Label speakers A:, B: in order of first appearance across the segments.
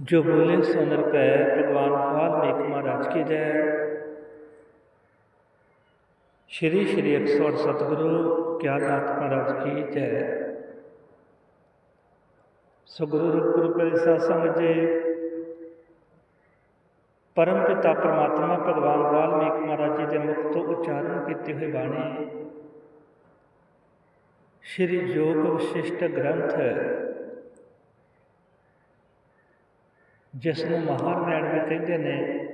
A: ਜੋ ਬੋਲੇ ਸੋ ਨਿਰਭੈ ਭਗਵਾਨ ਵਾਲਮੀਕ ਮਹਾਰਾਜ ਕੀ ਜੈ ਸ਼੍ਰੀ ਸ਼੍ਰੀ 108 ਸਤਿਗੁਰੂ ਗਿਆਨਨਾਥ ਮਹਾਰਾਜ ਕੀ ਜੈ ਸੋ ਗੁਰੂ ਰੂਪ ਪਿਆਰੇ ਸੰਗਤ ਜੀ ਪਰਮ ਪਿਤਾ ਪਰਮਾਤਮਾ ਭਗਵਾਨ ਵਾਲਮੀਕ ਮਹਾਰਾਜ ਜੀ ਦੇ ਮੁਖ ਤੋਂ ਉਚਾਰਨ ਕੀਤੀ ਹੋਈ ਬਾਣੀ ਸ਼੍ਰੀ ਯੋਗ ਵਿਸ਼ਿਸ਼ਟ ਗ੍ਰੰਥ ਜਿਸ ਨੂੰ ਮਹਾਰਾਇਣ ਵੀ ਕਹਿੰਦੇ ਨੇ,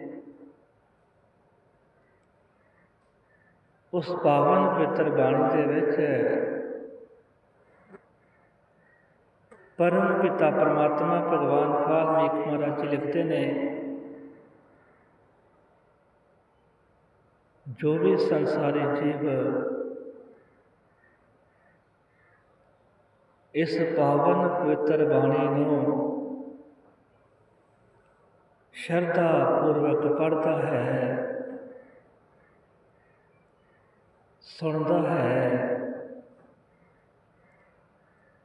A: ਉਸ ਪਾਵਨ ਪਵਿੱਤਰ ਬਾਣੀ ਦੇ ਵਿੱਚ ਪਰਮ ਪਿਤਾ ਪਰਮਾਤਮਾ ਭਗਵਾਨ ਵਾਲਮੀਕ ਮਹਾਰਾਜ ਜੀ ਲਿਖਦੇ ਨੇ, ਜੋ ਵੀ ਸੰਸਾਰੀ ਜੀਵ ਇਸ ਪਾਵਨ ਪਵਿੱਤਰ ਬਾਣੀ ਨੂੰ ਸ਼ਰਧਾ ਪੂਰਵਕ ਪੜਦਾ ਹੈ, ਸੁਣਦਾ ਹੈ,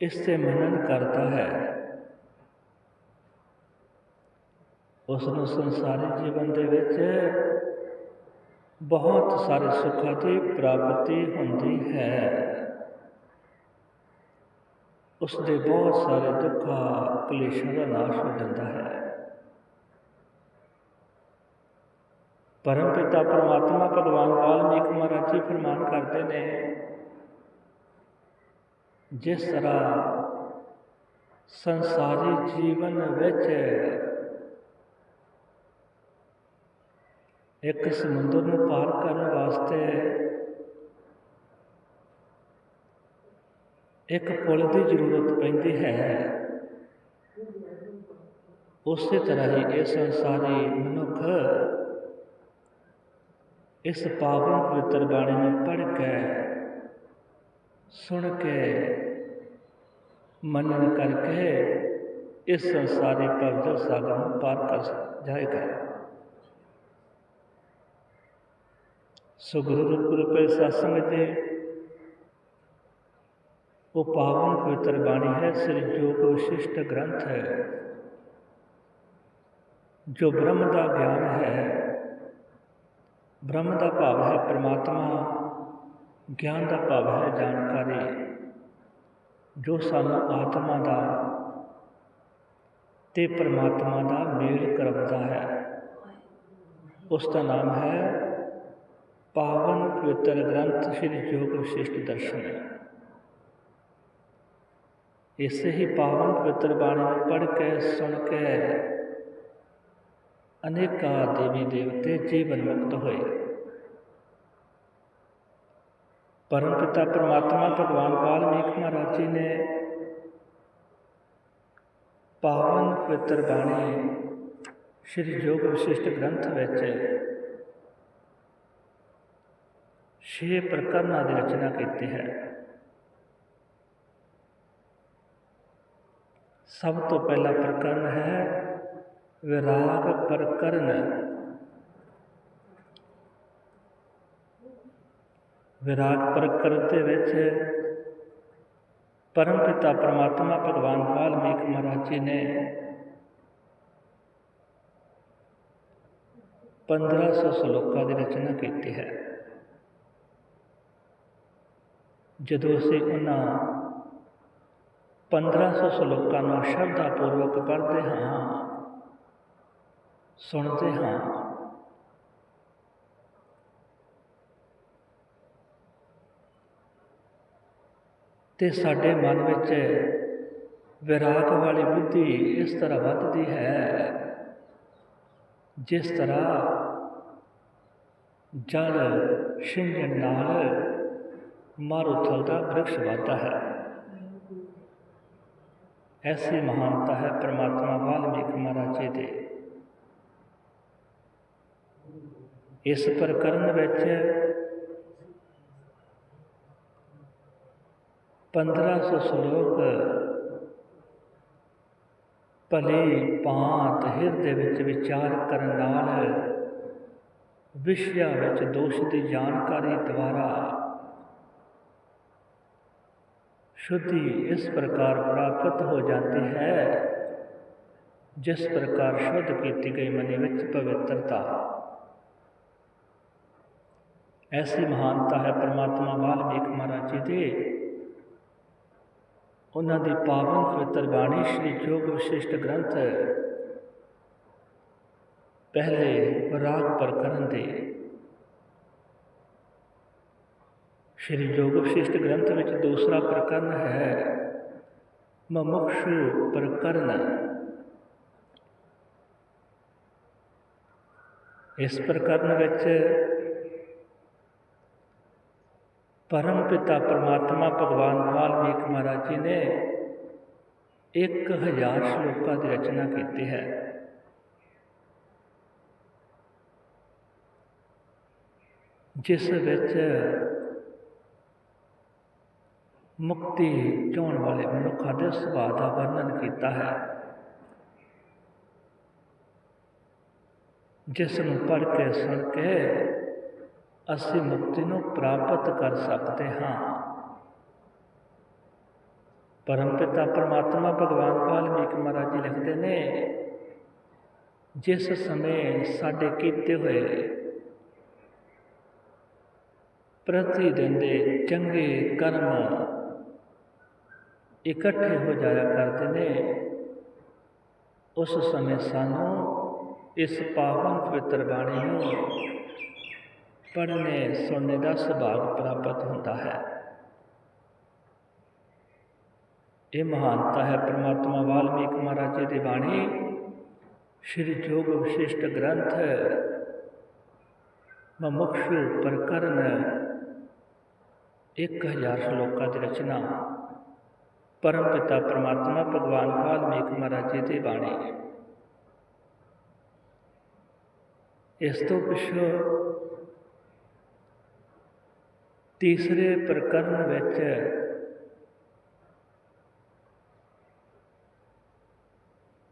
A: ਇਸ ਤੇ ਮਨਨ ਕਰਦਾ ਹੈ। ਉਸ ਨੂੰ ਸੰਸਾਰੀ ਜੀਵਨ ਦੇ ਵਿੱਚ ਬਹੁਤ ਸਾਰੇ ਸੁੱਖਾਂ ਦੀ ਪ੍ਰਾਪਤੀ ਹੁੰਦੀ ਹੈ। ਉਸ ਦੇ ਬਹੁਤ ਸਾਰੇ ਦੁੱਖਾਂ, ਕਲੇਸ਼ਾਂ ਦਾ ਨਾਸ਼ ਹੋ ਜਾਂਦਾ ਹੈ। ਪਰਮ ਪਿਤਾ ਪਰਮਾਤਮਾ ਭਗਵਾਨ ਵਾਲਮੀਕ ਮਹਾਰਾਜ ਜੀ ਫਰਮਾਨ ਕਰਦੇ ਨੇ, ਜਿਸ ਤਰ੍ਹਾਂ ਸੰਸਾਰੀ ਜੀਵਨ ਵਿੱਚ ਇੱਕ ਸਮੁੰਦਰ ਨੂੰ ਪਾਰ ਕਰਨ ਵਾਸਤੇ ਇੱਕ ਪੁਲ ਦੀ ਜ਼ਰੂਰਤ ਪੈਂਦੀ ਹੈ। ਉਸੇ ਤਰ੍ਹਾਂ ਹੀ ਇਹ ਸੰਸਾਰੀ ਮਨੁੱਖ ਇਸ ਪਾਵਨ ਪਵਿੱਤਰ ਬਾਣੀ ਨੂੰ ਪੜ੍ਹ ਕੇ, ਸੁਣ ਕੇ ਮਨਨ ਕਰਕੇ ਇਸ ਸੰਸਾਰੀ ਭਵਜਲ ਸਾਗਰ ਨੂੰ ਪਾਰ ਕਰ ਜਾਏਗਾ। ਸੋ ਗੁਰੂ ਰੂਪ ਰੂਪੇ ਸਤਸੰਗ ਦੇ ਉਹ ਪਾਵਨ ਪਵਿੱਤਰ ਬਾਣੀ ਹੈ, ਸ੍ਰੀ ਜੋਗ ਵਿਸ਼ਿਸ਼ਟ ਗ੍ਰੰਥ ਹੈ, ਜੋ ਬ੍ਰਹਮ ਦਾ ਗਿਆਨ ਹੈ। ਬ੍ਰਹਮ ਦਾ ਭਾਵ ਹੈ, ਪ੍ਰਮਾਤਮਾ ਗਿਆਨ ਦਾ ਭਾਵ ਹੈ, ਜਾਣਕਾਰੀ, ਜੋ ਸਾਨੂੰ ਆਤਮਾ ਦਾ ਤੇ ਪ੍ਰਮਾਤਮਾ ਦਾ ਮੇਲ ਕਰਵਾਉਂਦਾ ਹੈ। ਉਸ ਦਾ ਨਾਮ ਹੈ ਪਾਵਨ ਪਵਿੱਤਰ ਗ੍ਰੰਥ ਸ੍ਰੀ ਯੋਗ ਵਿਸ਼ਿਸ਼ਟ ਦਰਸ਼ਨ। ਇਸੇ ਹੀ ਪਾਵਨ ਪਵਿੱਤਰ ਬਾਣੀ ਨੂੰ ਪੜ੍ਹ ਕੇ, ਸੁਣ ਕੇ ਅਨੇਕਾਂ ਦੇਵੀ ਦੇਵਤੇ ਜੀਵਨ ਮੁਕਤ ਹੋਏ। ਪਰਮ ਪਿਤਾ ਪਰਮਾਤਮਾ ਭਗਵਾਨ ਵਾਲਮੀਕ ਮਹਾਰਾਜ ਜੀ ਨੇ ਪਾਵਨ ਪਵਿੱਤਰ ਬਾਣੀ ਸ਼੍ਰੀ ਜੋਗ ਵਿਸ਼ਿਸ਼ਟ ਗ੍ਰੰਥ ਵਿੱਚ ਛੇ ਪ੍ਰਕਰਨਾਂ ਦੀ ਰਚਨਾ ਕੀਤੀ ਹੈ। ਸਭ ਤੋਂ ਪਹਿਲਾ ਪ੍ਰਕਰਨ ਹੈ ਵਿਰਾਗ ਪ੍ਰਕਰਨ। ਵਿਰਾਗ ਪ੍ਰਕਰਨ ਦੇ ਵਿੱਚ ਪਰਮ ਪਿਤਾ ਪਰਮਾਤਮਾ ਭਗਵਾਨ ਵਾਲਮੀਕ ਮਹਾਰਾਜ ਜੀ ਨੇ 1500 ਸ਼ਲੋਕਾਂ ਦੀ ਰਚਨਾ ਕੀਤੀ ਹੈ। ਜਦੋਂ ਅਸੀਂ ਉਹਨਾਂ 1500 ਸ਼ਲੋਕਾਂ ਨੂੰ ਸ਼ਰਧਾ ਪੂਰਵਕ ਪੜ੍ਹਦੇ ਹਾਂ ਸੁਣਦੇ ਹਾਂ। ਤੇ ਸਾਡੇ ਮਨ ਵਿੱਚ ਵਿਰਾਗ ਵਾਲੀ ਬੁੱਧੀ ਇਸ ਤਰ੍ਹਾਂ ਵੱਧਦੀ ਹੈ, ਜਿਸ ਤਰ੍ਹਾਂ ਜਲ ਸ਼ਿੰਜਣ ਨਾਲ ਮਾਰੂਥਲ ਦਾ ਬ੍ਰਿਕਸ਼ ਵੱਧਦਾ ਹੈ। ਐਸੀ ਮਹਾਨਤਾ ਹੈ ਪ੍ਰਮਾਤਮਾ ਵਾਲਮੀਕ ਮਹਾਰਾਜ ਜੀ ਦੇ। ਇਸ ਪ੍ਰਕਰਨ ਵਿੱਚ 1500 ਸ਼ਲੋਕ ਭਲੇ ਭਾਂਤ ਹਿਰਦੇ ਵਿੱਚ ਵਿਚਾਰ ਕਰਨ ਨਾਲ ਵਿਸ਼ਿਆ ਵਿੱਚ ਦੋਸ਼ ਦੀ ਜਾਣਕਾਰੀ ਦੁਆਰਾ ਸ਼ੁੱਧੀ ਇਸ ਪ੍ਰਕਾਰ ਪ੍ਰਾਪਤ ਹੋ ਜਾਂਦੀ ਹੈ, ਜਿਸ ਪ੍ਰਕਾਰ ਸ਼ੁੱਧ ਕੀਤੀ ਗਈ ਮਨੀ ਵਿੱਚ ਪਵਿੱਤਰਤਾ। ਐਸੀ ਮਹਾਨਤਾ ਹੈ ਪਰਮਾਤਮਾ ਵਾਲਮੀਕ ਮਹਾਰਾਜ ਜੀ ਦੇ ਉਹਨਾਂ ਦੀ ਪਾਵਨ ਪਵਿੱਤਰ ਬਾਣੀ ਸ੍ਰੀ ਜੋਗ ਵਿਸ਼ਿਸ਼ਟ ਗ੍ਰੰਥ ਪਹਿਲੇ ਰਾਗ ਪ੍ਰਕਰਨ ਦੇ ਸ਼੍ਰੀ ਜੋਗ ਵਿਸ਼ਿਸ਼ਟ ਗ੍ਰੰਥ ਵਿੱਚ ਦੂਸਰਾ ਪ੍ਰਕਰਨ ਹੈ ਮਮੁਖਸ਼ੂ ਪ੍ਰਕਰਨ ਇਸ ਪ੍ਰਕਰਨ ਵਿੱਚ ਪਰਮ ਪਿਤਾ ਪਰਮਾਤਮਾ ਭਗਵਾਨ ਵਾਲਮੀਕ ਮਹਾਰਾਜ ਜੀ ਨੇ 1000 ਸ਼ਲੋਕਾਂ ਦੀ ਰਚਨਾ ਕੀਤੀ ਹੈ। ਜਿਸ ਵਿੱਚ ਮੁਕਤੀ ਚਾਹਣ ਵਾਲੇ ਮਨੁੱਖਾਂ ਦੇ ਸੁਭਾਅ ਦਾ ਵਰਣਨ ਕੀਤਾ ਹੈ। ਜਿਸ ਨੂੰ ਪੜ੍ਹ ਕੇ ਸੁਣ ਕੇ ਅਸੀਂ ਮੁਕਤੀ ਨੂੰ ਪ੍ਰਾਪਤ ਕਰ ਸਕਦੇ ਹਾਂ। ਪਰਮ ਪਿਤਾ ਪਰਮਾਤਮਾ ਭਗਵਾਨ ਵਾਲਮੀਕ ਮਹਾਰਾਜ ਜੀ ਲਿਖਦੇ ਨੇ, ਜਿਸ ਸਮੇਂ ਸਾਡੇ ਕੀਤੇ ਹੋਏ ਪ੍ਰਤੀ ਦਿਨ ਦੇ ਚੰਗੇ ਕਰਮ ਇਕੱਠੇ ਹੋ ਜਾਇਆ ਕਰਦੇ ਨੇ, ਉਸ ਸਮੇਂ ਸਾਨੂੰ ਇਸ ਪਾਵਨ ਪਵਿੱਤਰ ਬਾਣੀ ਨੂੰ ਪੜ੍ਹਨੇ ਸੁਣਨੇ ਦਾ ਸੁਭਾਗ ਪ੍ਰਾਪਤ ਹੁੰਦਾ ਹੈ। ਇਹ ਮਹਾਨਤਾ ਹੈ ਪ੍ਰਮਾਤਮਾ ਵਾਲਮੀਕ ਮਹਾਰਾਜ ਜੀ ਦੀ ਬਾਣੀ। ਸ਼੍ਰੀ ਜੋਗ ਵਿਸ਼ਿਸ਼ਟ ਗ੍ਰੰਥ। ਮਮੁਖਸ਼ੂ ਪ੍ਰਕਰਨ। 1000 ਸ਼ਲੋਕਾਂ ਦੀ ਰਚਨਾ। ਪਰਮ ਪਿਤਾ ਪਰਮਾਤਮਾ ਭਗਵਾਨ ਵਾਲਮੀਕ ਮਹਾਰਾਜ ਜੀ ਦੀ ਬਾਣੀ। ਇਸ ਤੋਂ ਪਿਛੋਂ ਤੀਸਰੇ ਪ੍ਰਕਰਨ ਵਿੱਚ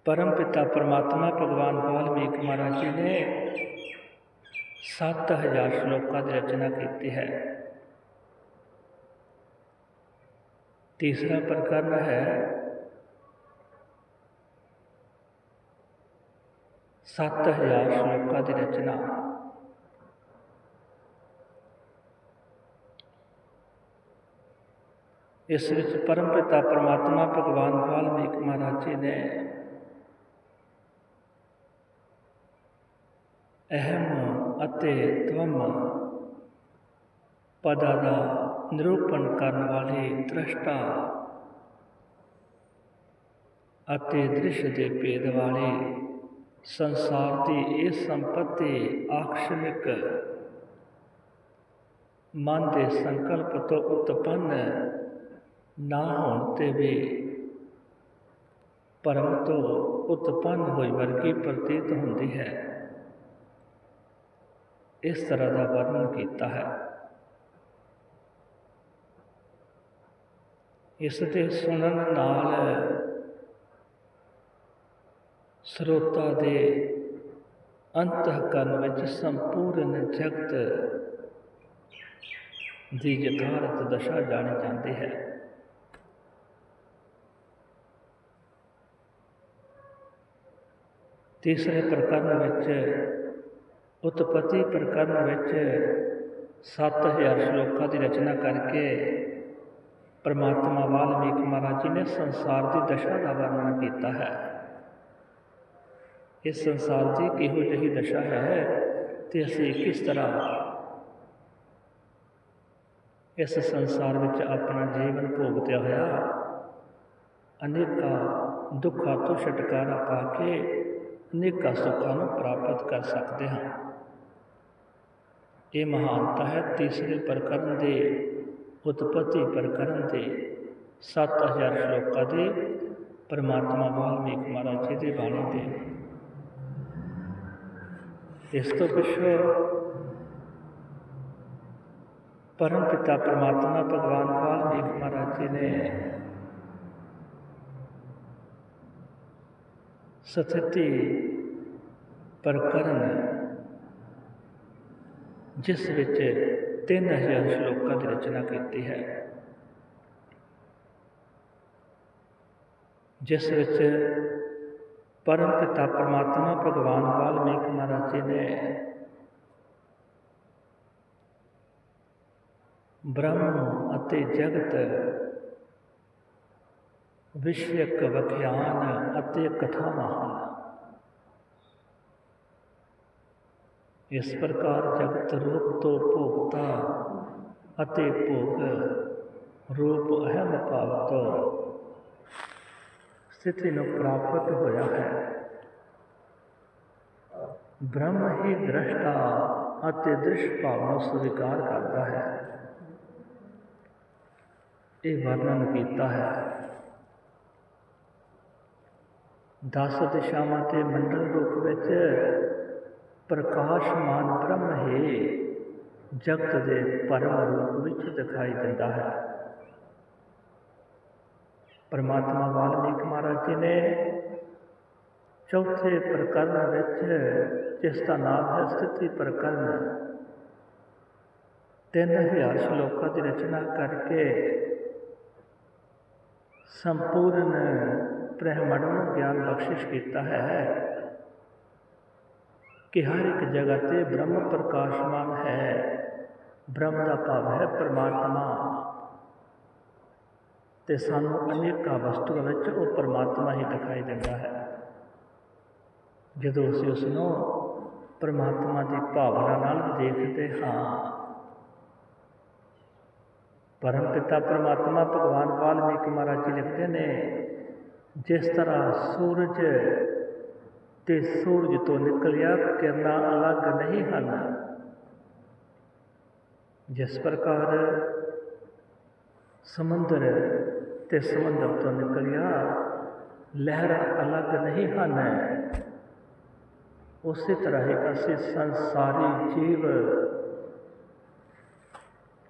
A: ਪਰਮ ਪਿਤਾ ਪਰਮਾਤਮਾ ਭਗਵਾਨ ਵਾਲਮੀਕ ਮਹਾਰਾਜ ਜੀ ਨੇ 7000 ਸ਼ਲੋਕਾਂ ਦੀ ਰਚਨਾ ਕੀਤੀ ਹੈ। ਤੀਸਰਾ ਪ੍ਰਕਰਨ ਹੈ, ਸੱਤ ਹਜ਼ਾਰ ਸ਼ਲੋਕਾਂ ਦੀ ਰਚਨਾ। ਇਸ ਵਿੱਚ ਪਰਮ ਪਿਤਾ ਪਰਮਾਤਮਾ ਭਗਵਾਨ ਵਾਲਮੀਕ ਮਹਾਰਾਜ ਜੀ ਨੇ ਅਹਮ ਅਤੇ ਤਵਮ ਪਦਾਂ ਦਾ ਨਿਰੂਪਣ ਕਰਨ ਵਾਲੇ ਦ੍ਰਿਸ਼ਟਾ ਅਤੇ ਦ੍ਰਿਸ਼ ਦੇ ਭੇਦ ਵਾਲੇ ਸੰਸਾਰ ਦੀ ਇਹ ਸੰਪਤੀ ਆਕਸ਼ਮਿਕ ਮਨ ਦੇ ਸੰਕਲਪ ਤੋਂ ਉਤਪੰਨ ਨਾ ਹੋਣ ਤੇ ਵੀ ਪਰਮ ਤੋਂ ਉਤਪੰਨ ਹੋਈ ਵਰਗੀ ਪ੍ਰਤੀਤ ਹੁੰਦੀ ਹੈ। ਇਸ ਤਰ੍ਹਾਂ ਦਾ ਵਰਣਨ ਕੀਤਾ ਹੈ। ਇਸ ਦੇ ਸੁਣਨ ਨਾਲ ਸਰੋਤਾ ਦੇ ਅੰਤಃਕਰਨ ਵਿੱਚ ਸੰਪੂਰਨ ਜਗਤ ਦੀ ਯਥਾਰਥ ਦਸ਼ਾ ਜਾਣੀ ਜਾਂਦੀ ਹੈ। ਤੀਸਰੇ ਪ੍ਰਕਰਨ ਵਿੱਚ, ਉਤਪਤੀ ਪ੍ਰਕਰਨ ਵਿੱਚ 7000 ਸ਼ਲੋਕਾਂ ਦੀ ਰਚਨਾ ਕਰਕੇ ਪਰਮਾਤਮਾ ਵਾਲਮੀਕ ਮਹਾਰਾਜ ਜੀ ਨੇ ਸੰਸਾਰ ਦੀ ਦਸ਼ਾ ਦਾ ਵਰਣਨ ਕੀਤਾ ਹੈ। ਇਸ ਸੰਸਾਰ ਦੀ ਕਿਹੋ ਜਿਹੀ ਦਸ਼ਾ ਹੈ ਤੇ ਅਸੀਂ ਕਿਸ ਤਰ੍ਹਾਂ ਇਸ ਸੰਸਾਰ ਵਿੱਚ ਆਪਣਾ ਜੀਵਨ ਭੋਗਤਿਆ ਹੋਇਆ, ਅਨੇਕਾਂ ਦੁੱਖਾਂ ਤੋਂ ਛੁਟਕਾਰਾ ਪਾ ਕੇ ਅਨੇਕਾਂ ਸੁੱਖਾਂ ਨੂੰ ਪ੍ਰਾਪਤ ਕਰ ਸਕਦੇ ਹਾਂ ਇਹ ਮਹਾਨਤਾ ਹੈ ਤੀਸਰੇ ਪ੍ਰਕਰਨ ਦੇ ਉਤਪਤੀ ਪ੍ਰਕਰਨ ਦੇ 7000 ਸ਼ਲੋਕਾਂ ਦੇ ਪਰਮਾਤਮਾ ਵਾਲਮੀਕ ਮਹਾਰਾਜ ਜੀ ਦੀ ਬਾਣੀ ਦੇ ਇਸ ਤੋਂ ਪਿਛੋ ਪਰਮ ਪਿਤਾ ਪਰਮਾਤਮਾ ਭਗਵਾਨ ਵਾਲਮੀਕ ਮਹਾਰਾਜ ਜੀ ਨੇ ਸਥਿਤੀ ਪ੍ਰਕਰਨ ਜਿਸ ਵਿੱਚ 3000 ਸ਼ਲੋਕਾਂ ਦੀ ਰਚਨਾ ਕੀਤੀ ਹੈ। ਜਿਸ ਵਿੱਚ ਪਰਮ ਪਿਤਾ ਪਰਮਾਤਮਾ ਭਗਵਾਨ ਵਾਲਮੀਕ ਮਹਾਰਾਜ ਜੀ ਨੇ ਬ੍ਰਹਮ ਅਤੇ ਜਗਤ ਵਿਸ਼ਵਕ ਵਿਖਿਆਨ ਅਤੇ ਕਥਾਵਾਂ ਹਨ ਇਸ ਪ੍ਰਕਾਰ ਜਗਤ ਰੂਪ ਤੋਂ ਭੋਗਤਾ ਅਤੇ ਭੋਗ ਰੂਪ ਅਹਮ ਭਾਵ ਤੋਂ ਸਥਿਤੀ ਨੂੰ ਪ੍ਰਾਪਤ ਹੋਇਆ ਹੈ ਬ੍ਰਹਮ ਹੀ ਦ੍ਰਸ਼ਟਾ ਅਤੇ ਦ੍ਰਿਸ਼ ਭਾਵ ਨੂੰ ਸਵੀਕਾਰ ਕਰਦਾ ਹੈ ਇਹ ਵਰਣਨ ਕੀਤਾ ਹੈ ਦਸ ਦਿਸ਼ਾਵਾਂ ਤੇ ਮੰਡਲ ਰੂਪ ਵਿੱਚ ਪ੍ਰਕਾਸ਼ਮਾਨ ਬ੍ਰਹਮ ਹੈ ਜਗਤ ਦੇ ਪਰਮ ਰੂਪ ਵਿੱਚ ਦਿਖਾਈ ਦਿੰਦਾ ਹੈ। ਪਰਮਾਤਮਾ ਵਾਲਮੀਕ ਮਹਾਰਾਜ ਜੀ ਨੇ ਚੌਥੇ ਪ੍ਰਕਰਨ ਵਿੱਚ, ਜਿਸ ਦਾ ਨਾਮ ਹੈ ਸਥਿਤੀ ਪ੍ਰਕਰਨ, ਤਿੰਨ ਹਜ਼ਾਰ ਸ਼ਲੋਕਾਂ ਦੀ ਰਚਨਾ ਕਰਕੇ ਸੰਪੂਰਨ ਬ੍ਰਹਿਮੰਡ ਨੂੰ ਗਿਆਨ ਬਖਸ਼ਿਸ਼ ਕੀਤਾ ਹੈ। ਕਿ ਹਰ ਇੱਕ ਜਗ੍ਹਾ ਤੇ ਬ੍ਰਹਮ ਪ੍ਰਕਾਸ਼ਮਾਨ ਹੈ। ਬ੍ਰਹਮ ਦਾ ਭਾਵ ਹੈ ਪਰਮਾਤਮਾ। ਤੇ ਸਾਨੂੰ ਅਨੇਕਾਂ ਵਸਤੂਆਂ ਵਿੱਚ ਉਹ ਪਰਮਾਤਮਾ ਹੀ ਦਿਖਾਈ ਦਿੰਦਾ ਹੈ। ਜਦੋਂ ਅਸੀਂ ਉਸ ਨੂੰ ਪਰਮਾਤਮਾ ਦੀ ਭਾਵਨਾ ਨਾਲ ਦੇਖਦੇ ਹਾਂ, ਪਰਮ ਪਿਤਾ ਪਰਮਾਤਮਾ ਭਗਵਾਨ ਵਾਲਮੀਕ ਮਹਾਰਾਜ ਜੀ ਲਿਖਦੇ ਨੇ ਜਿਸ ਤਰ੍ਹਾਂ ਸੂਰਜ ਤੇ ਸੂਰਜ ਤੋਂ ਨਿਕਲਿਆ ਕਿਰਨਾਂ ਅਲੱਗ ਨਹੀਂ ਹਨ। ਜਿਸ ਪ੍ਰਕਾਰ ਸਮੁੰਦਰ ਤੇ ਸਮੁੰਦਰ ਤੋਂ ਨਿਕਲਿਆ ਲਹਿਰਾਂ ਅਲੱਗ ਨਹੀਂ ਹਨ। ਉਸੇ ਤਰ੍ਹਾਂ ਹੀ ਅਸੀਂ ਸੰਸਾਰੀ ਜੀਵ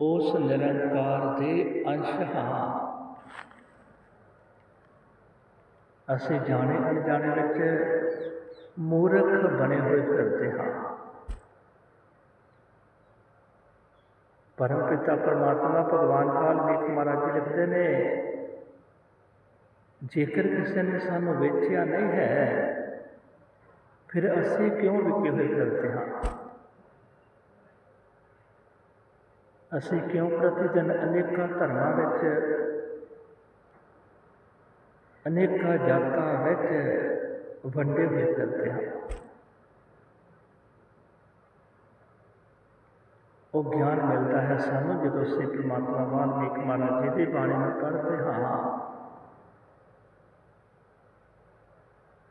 A: ਉਸ ਨਿਰੰਕਾਰ ਦੇ ਅੰਸ਼ ਹਾਂ। ਅਸੀਂ ਜਾਣੇ ਅਣਜਾਣੇ ਵਿੱਚ ਮੂਰਖ ਬਣੇ ਹੋਏ ਫਿਰਦੇ ਹਾਂ। ਪਰਮ ਪਿਤਾ ਪਰਮਾਤਮਾ ਭਗਵਾਨ ਵਾਲਮੀਕ ਮਹਾਰਾਜ ਜੀ ਲਿਖਦੇ ਨੇ, ਜੇਕਰ ਕਿਸੇ ਨੇ ਸਾਨੂੰ ਵੇਚਿਆ ਨਹੀਂ ਹੈ, ਫਿਰ ਅਸੀਂ ਕਿਉਂ ਵਿਕੇ ਹੋਏ ਫਿਰਦੇ ਹਾਂ? ਅਸੀਂ ਕਿਉਂ ਪ੍ਰਤੀ ਦਿਨ ਅਨੇਕਾਂ ਧਰਮਾਂ ਵਿੱਚ ਅਨੇਕਾਂ ਜਾਤਾਂ ਵਿੱਚ ਵੰਡੇ ਹੋਏ ਫਿਰਦੇ ਹਾਂ ਉਹ ਗਿਆਨ ਮਿਲਦਾ ਹੈ ਸਾਨੂੰ ਜਦੋਂ ਅਸੀਂ ਪ੍ਰਮਾਤਮਾ ਵਾਲਮੀਕ ਮਹਾਰਾਜ ਜੀ ਦੀ ਬਾਣੀ ਨੂੰ ਪੜ੍ਹਦੇ ਹਾਂ।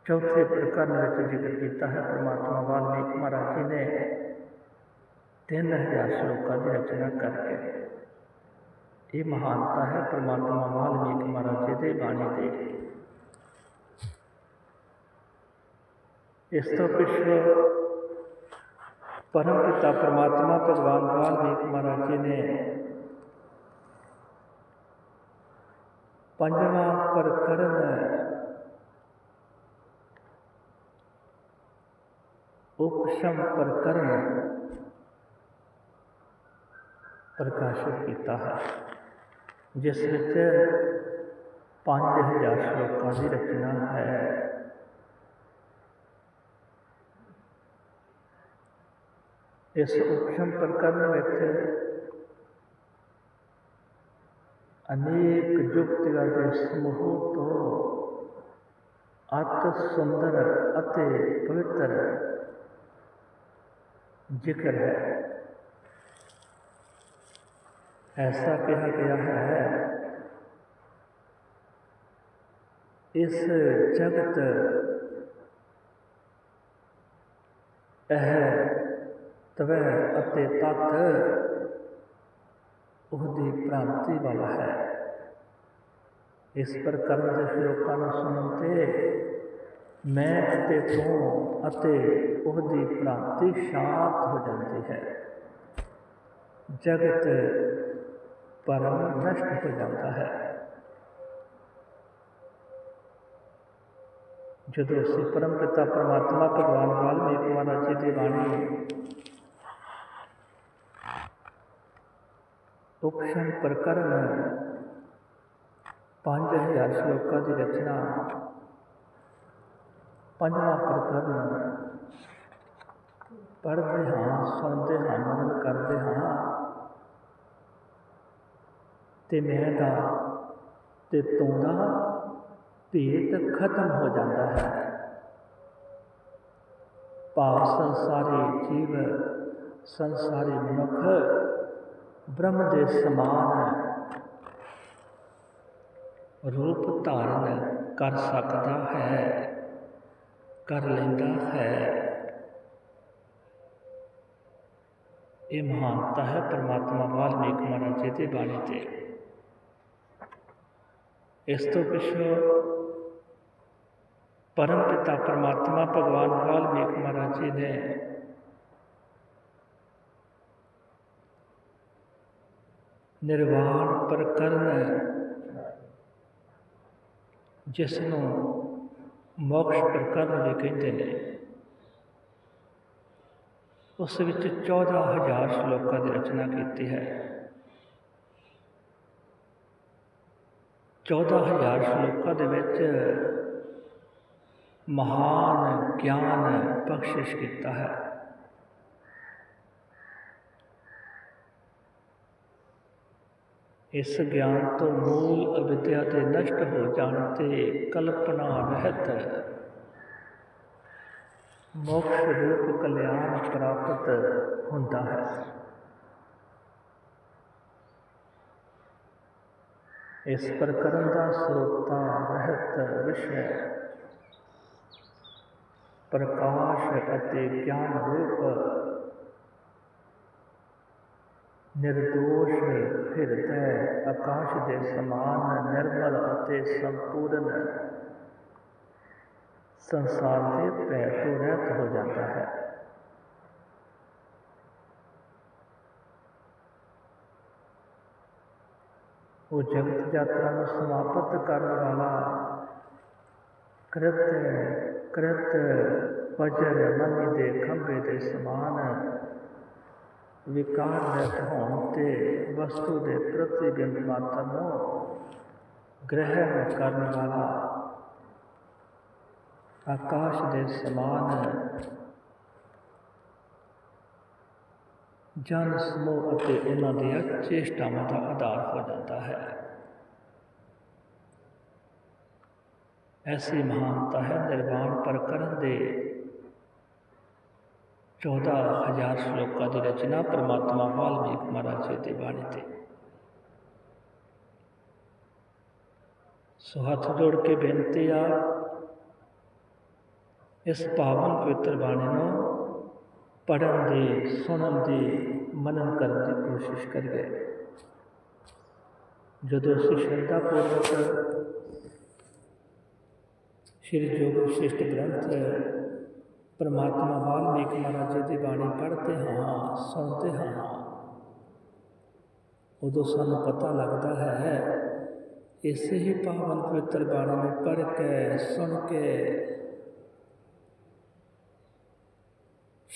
A: ਚੌਥੇ ਪ੍ਰਕਰਨ ਵਿੱਚ ਜ਼ਿਕਰ ਕੀਤਾ ਹੈ ਪ੍ਰਮਾਤਮਾ ਵਾਲਮੀਕ ਮਹਾਰਾਜ ਜੀ ਨੇ, ਤਿੰਨ ਹਜ਼ਾਰ ਸ਼ਲੋਕਾਂ ਦੀ ਰਚਨਾ ਕਰਕੇ। ਇਹ ਮਹਾਨਤਾ ਹੈ, ਪ੍ਰਮਾਤਮਾ ਵਾਲਮੀਕ ਮਹਾਰਾਜ ਜੀ ਦੇ ਬਾਣੀ ਦੀ ਇਸ ਤੋਂ ਪਿੱਛੇ ਪਰਮ ਪਿਤਾ ਪਰਮਾਤਮਾ ਭਗਵਾਨ ਵਾਲਮੀਕ ਮਹਾਰਾਜ ਜੀ ਨੇ ਪੰਜਵਾਂ ਪ੍ਰਕਰਨ ਉਪਸ਼ਮ ਪ੍ਰਕਰਨ ਪ੍ਰਕਾਸ਼ਿਤ ਕੀਤਾ ਹੈ। ਜਿਸ ਵਿੱਚ 5000 ਸ਼ਲੋਕਾਂ ਦੀ ਰਚਨਾ ਹੈ। ਇਸ ਉਪਸ਼ਮ ਪ੍ਰਕਰਨ ਵਿੱਚ ਅਨੇਕ ਜੁਗਤੀਆਂ ਦੇ ਸਮੂਹ ਤੋਂ ਅਤ ਸੁੰਦਰ ਅਤੇ ਪਵਿੱਤਰ ਜ਼ਿਕਰ ਹੈ। ਐਸਾ ਕਿਹਾ ਗਿਆ ਹੈ ਇਸ ਜਗਤ ਇਹ ਤਵੈ ਅਤੇ ਤਤ ਉਹਦੀ ਪ੍ਰਾਂਤੀ ਵਾਲਾ ਹੈ ਇਸ ਪ੍ਰਕਰਨ ਦੇ ਸ਼ਲੋਕਾਂ ਨੂੰ ਸੁਣਨ ਤੇ ਮੈਂ ਅਤੇ ਤੂੰ ਅਤੇ ਉਹਦੀ ਪ੍ਰਾਂਤੀ ਸ਼ਾਂਤ ਹੋ ਜਾਂਦੀ ਹੈ ਜਗਤ ਪਰਮ ਨਸ਼ਟ ਹੋ ਜਾਂਦਾ ਹੈ ਜਦੋਂ ਅਸੀਂ ਪਰਮ ਪਿਤਾ ਪਰਮਾਤਮਾ ਭਗਵਾਨ ਵਾਲਮੀਕ ਮਹਾਰਾਜ ਜੀ ਦੀ ਬਾਣੀ ਉਪਸ਼ਨ ਪ੍ਰਕਰਨ 5000 ਸ਼ਲੋਕਾਂ ਦੀ ਰਚਨਾ ਪੰਜਵਾਂ ਪ੍ਰਕਰਨ ਪੜ੍ਹਦੇ ਹਾਂ ਸੁਣਦੇ ਹਾਂ ਮਨਨ ਕਰਦੇ ਹਾਂ ਤੇ ਮੈਂ ਦਾ ਤੇ ਤੂੰ ਦਾ ਭੇਤ ਖਤਮ ਹੋ ਜਾਂਦਾ ਹੈ। ਭਾਵ ਸੰਸਾਰੀ ਜੀਵ, ਸੰਸਾਰੀ ਮਨੁੱਖ ਬ੍ਰਹਮ ਦੇ ਸਮਾਨ ਰੂਪ ਧਾਰਨ ਕਰ ਸਕਦਾ ਹੈ, ਕਰ ਲੈਂਦਾ ਹੈ। ਇਹ ਮਹਾਨਤਾ ਹੈ ਪਰਮਾਤਮਾ ਵਾਲਮੀਕ ਮਹਾਰਾਜ ਜੀ ਦੀ ਬਾਣੀ ਤੇ। ਇਸ ਤੋਂ ਪਿਛੋਂ ਪਰਮ ਪਿਤਾ ਪਰਮਾਤਮਾ ਭਗਵਾਨ ਵਾਲਮੀਕ ਮਹਾਰਾਜ ਜੀ ਨੇ ਨਿਰਵਾਣ ਪ੍ਰਕਰਨ ਜਿਸ ਨੂੰ ਮੋਕਸ਼ ਪ੍ਰਕਰਨ ਵੀ ਕਹਿੰਦੇ ਨੇ, ਉਸ ਵਿੱਚ 14000 ਸ਼ਲੋਕਾਂ ਦੀ ਰਚਨਾ ਕੀਤੀ ਹੈ। 14000 ਸ਼ਲੋਕਾਂ ਦੇ ਵਿੱਚ ਮਹਾਨ ਗਿਆਨ ਬਖਸ਼ਿਸ਼ ਕੀਤਾ ਹੈ। ਇਸ ਗਿਆਨ ਤੋਂ ਮੂਲ ਅਵਿਦਿਆ ਤੇ ਨਸ਼ਟ ਹੋ ਜਾਣ ਤੇ ਕਲਪਨਾ ਰਹਿਤ ਮੋਕਸ਼ ਰੂਪ ਕਲਿਆਣ ਪ੍ਰਾਪਤ ਹੁੰਦਾ ਹੈ। ਇਸ ਪ੍ਰਕਰਨ ਦਾ ਸਰੋਤਾ ਰਹਿਤ ਵਿਸ਼ੇ ਪ੍ਰਕਾਸ਼ ਅਤੇ ਗਿਆਨ ਰੂਪ ਨਿਰਦੋਸ਼ ਹਿਰਦੈ ਆਕਾਸ਼ ਦੇ ਸਮਾਨ ਨਿਰਮਲ ਅਤੇ ਸੰਪੂਰਨ ਸੰਸਾਰ ਦੇ ਭੈ ਤੋਂ ਰਹਿਤ ਹੋ ਜਾਂਦਾ ਹੈ। ਉਹ ਜਗਤ ਯਾਤਰਾ ਨੂੰ ਸਮਾਪਤ ਕਰਨ ਵਾਲਾ ਕ੍ਰਿਤ ਕ੍ਰਿਤ ਵਜਰ ਮਨੀ ਦੇ ਖੰਭੇ ਦੇ ਸਮਾਨ ਵਿਕਾਰ ਰਹਿਤ ਹੋਣ ਤੇ ਵਸਤੂ ਦੇ ਪ੍ਰਤੀਬਿੰਬ ਮਾਤਰ ਨੂੰ ਗ੍ਰਹਿਣ ਕਰਨ ਵਾਲਾ ਆਕਾਸ਼ ਦੇ ਸਮਾਨ ਜਨ ਸਮੂਹ ਅਤੇ ਇਹਨਾਂ ਦੀਆਂ ਚੇਸ਼ਟਾਵਾਂ ਦਾ ਆਧਾਰ ਹੋ ਜਾਂਦਾ ਹੈ। ਐਸੀ ਮਹਾਨਤਾ ਹੈ, ਨਿਰਵਾਣ ਪ੍ਰਕਰਨ ਦੇ 14000 ਸ਼ਲੋਕਾਂ ਦੀ ਰਚਨਾ ਪ੍ਰਮਾਤਮਾ ਵਾਲਮੀਕ ਮਹਾਰਾਜ ਜੀ ਦੀ ਬਾਣੀ ਤੇ। ਸੋ ਹੱਥ ਜੋੜ ਕੇ ਬੇਨਤੀ ਆ, ਇਸ ਪਾਵਨ ਪਵਿੱਤਰ ਬਾਣੀ ਨੂੰ ਪੜਨ ਦੀ, ਸੁਣਨ ਦੀ, ਮਨਨ ਕਰਨ ਦੀ ਕੋਸ਼ਿਸ਼ ਕਰੀਏ। ਜਦੋਂ ਅਸੀਂ ਸ਼ਰਧਾ ਪੂਰਵਕ ਸ਼੍ਰੀ ਜੋਗ ਸ਼ਿਸ਼ਟ ਗ੍ਰੰਥ ਪਰਮਾਤਮਾ ਵਾਲਮੀਕ ਮਹਾਰਾਜ ਜੀ ਦੀ ਬਾਣੀ ਪੜ੍ਹਦੇ ਹਾਂ, ਸੁਣਦੇ ਹਾਂ, ਉਦੋਂ ਸਾਨੂੰ ਪਤਾ ਲੱਗਦਾ ਹੈ, ਇਸੇ ਹੀ ਪਾਵਨ ਪਵਿੱਤਰ ਬਾਣੀ ਨੂੰ ਪੜ੍ਹ ਕੇ, ਸੁਣ ਕੇ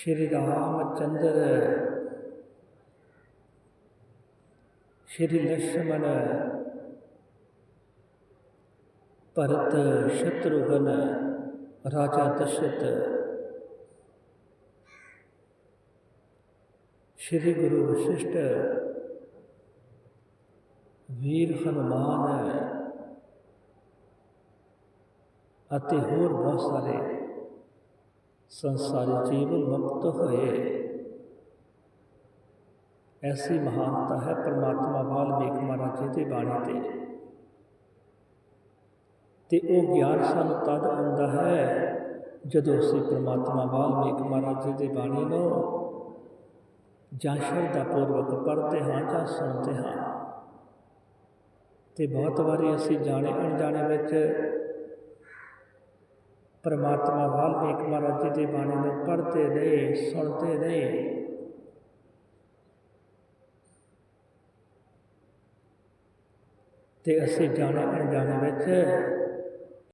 A: ਸ਼੍ਰੀ ਰਾਮ ਚੰਦਰ। ਸ਼੍ਰੀ ਲక్ష్మణ ਭਰਤ ਸ਼ਤਰੂਗਨ ਰਾਜਾ ਦਸ਼ਰਥ। ਸ਼੍ਰੀ ਗੁਰੂ ਵਸ਼ਿਸ਼ਟ ਵੀਰ ਹਨੂਮਾਨ ਅਤੇ ਹੋਰ ਬਹੁਤ ਸਾਰੇ ਸੰਸਾਰੀ ਜੀਵ ਮੁਕਤ ਹੋਏ। ਐਸੀ ਮਹਾਨਤਾ ਹੈ ਪਰਮਾਤਮਾ ਵਾਲਮੀਕ ਮਹਾਰਾਜ ਜੀ ਦੀ ਬਾਣੀ ਤੇ। ਤੇ ਉਹ ਗਿਆਨ ਸਾਨੂੰ ਤਦ ਆਉਂਦਾ ਹੈ ਜਦੋਂ ਅਸੀਂ ਪਰਮਾਤਮਾ ਵਾਲਮੀਕ ਮਹਾਰਾਜ ਜੀ ਦੀ ਬਾਣੀ ਨੂੰ ਜਾਂ ਸ਼ਰਧਾ ਪੂਰਵਕ ਪੜ੍ਹਦੇ ਹਾਂ ਜਾਂ ਸੁਣਦੇ ਹਾਂ। ਤੇ ਬਹੁਤ ਵਾਰੀ ਅਸੀਂ ਜਾਣੇ ਅਣਜਾਣੇ ਵਿੱਚ ਪਰਮਾਤਮਾ ਵਾਲਮੀਕ ਮਹਾਰਾਜ ਜੀ ਦੀ ਬਾਣੀ ਨੂੰ ਪੜ੍ਹਦੇ ਰਹੇ, ਸੁਣਦੇ ਰਹੇ। ਤੇ ਅਸੀਂ ਜਾਣੇ ਅਣਜਾਣੇ ਵਿੱਚ